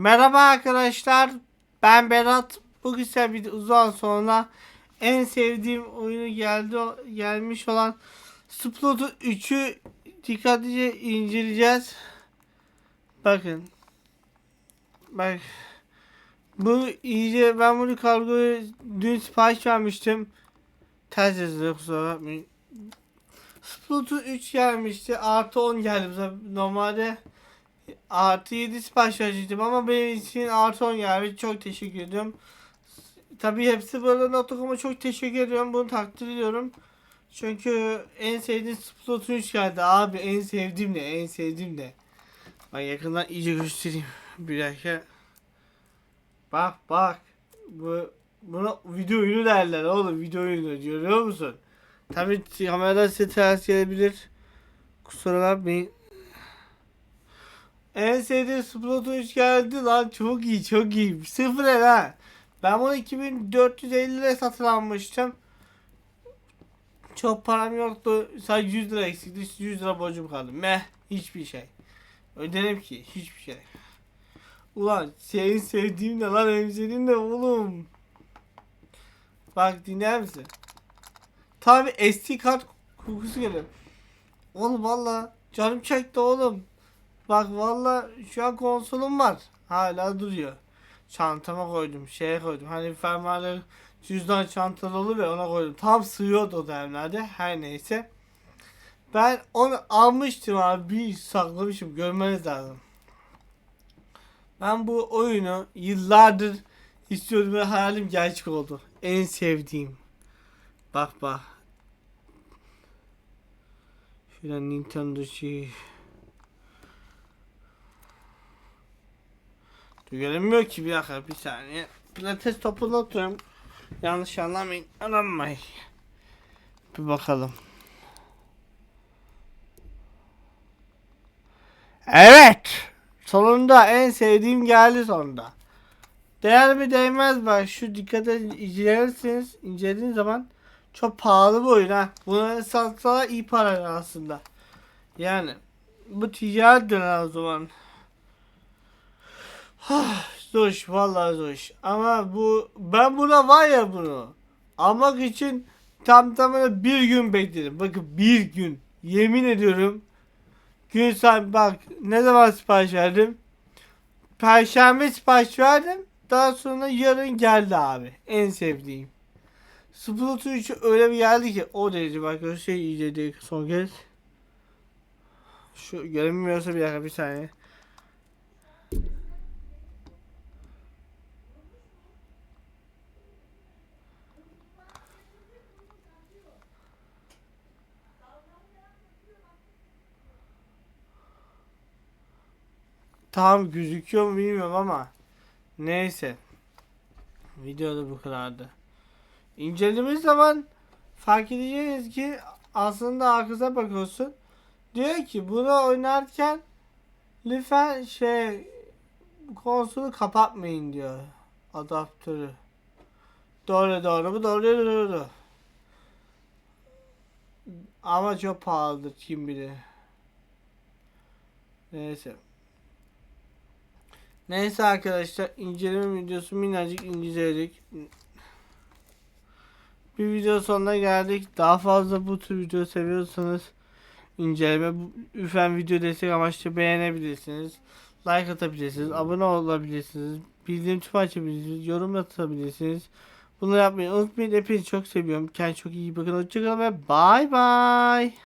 Merhaba arkadaşlar. Ben Berat. Bugün size bir uzun sonra en sevdiğim oyunu geldi gelmiş olan Splatoon 3'ü dikkatlice inceleyeceğiz. Bakın. Bak. Bu iyice ben bunu kargoya dün sipariş vermiştim. Ters yazılıyor kusura. Splatoon 3 gelmişti. Artı 10 geldi. Mesela Normalde artı 7 sipariş verecektim ama benim için artı 10 geldi. Çok teşekkür ediyorum. Tabii hepsi böyle nokta.com'a çok teşekkür ediyorum. Bunu takdir ediyorum. Çünkü en sevdiğim Splatoon 3 geldi. Abi en sevdiğim ne? En sevdiğim ne? Ben yakından iyice göstereyim. Bir dakika. Bak bak. Bu buna video oyunu derler oğlum. Video oyunu görüyor musun? Tabii kameradan size ters gelebilir. Kusura bakmayın. En sevdiğim Splatoon 3 geldi lan. Çok iyi çok iyi. Sıfır el ha. Ben bunu 2450 liraya satın almıştım. Çok param yoktu. Sadece 100 lira eksikti. 100 lira borcum kaldı. Meh. Hiçbir şey. Öderim ki. Hiçbir şey. Ulan senin sevdiğin ne lan sevdiğim ne oğlum. Bak dinler misin? Tabi SD kart kokusu geliyor. Oğlum valla canım çekti oğlum. Bak valla şu an konsolum var. Hala duruyor. Çantama koydum, şeye koydum. Hani fermuarlı cüzdan çantalı olur ya ona koydum. Tam sığıyordu o dönemlerde. Her neyse. Ben onu almıştım abi. Bir saklamışım. Görmeniz lazım. Ben bu oyunu yıllardır istiyordum ve hayalim gerçek oldu. En sevdiğim. Bak bak. Şuradan Nintendo şey. Görünmüyor ki bir dakika bir saniye. Pilates topunu atıyorum. Yanlış anlamayın. Anlamayın. Bir bakalım. Evet. Sonunda en sevdiğim geldi sonunda. Değer mi değmez mi? Şu dikkat edin incelerseniz incelediğiniz zaman çok pahalı bir oyun ha. Bunu satsalar iyi para aslında. Yani bu ticaret döner o zaman. Zor iş vallahi zor iş. Ama bu ben buna var ya bunu almak için tam tamına bir gün bekledim. Bakın bir gün. Yemin ediyorum. Gün saat bak ne zaman sipariş verdim? Perşembe sipariş verdim. Daha sonra yarın geldi abi. En sevdiğim. Splatoon 3 öyle bir geldi ki o derece bak şey değil son kez. Şu görünmüyorsa bir dakika bir saniye. Tam gözüküyor mu bilmiyorum ama neyse. Videoda bu kadardı. İncelediğimiz zaman fark edeceğiz ki aslında arkasına bakıyorsun. Diyor ki bunu oynarken lütfen şey konsolu kapatmayın diyor adaptörü. Doğru doğru bu doğru doğru. Ama çok pahalıdır kim bilir. Neyse. Neyse arkadaşlar inceleme videosu minnacık inceledik. Bir video sonuna geldik. Daha fazla bu tür video seviyorsanız inceleme lütfen video destek amaçlı beğenebilirsiniz. Like atabilirsiniz. Abone olabilirsiniz. Bildirim tüpü açabilirsiniz. Yorum atabilirsiniz. Bunu yapmayı unutmayın. Hepinizi çok seviyorum. Kendinize çok iyi bakın. Hoşçakalın ve bay bay.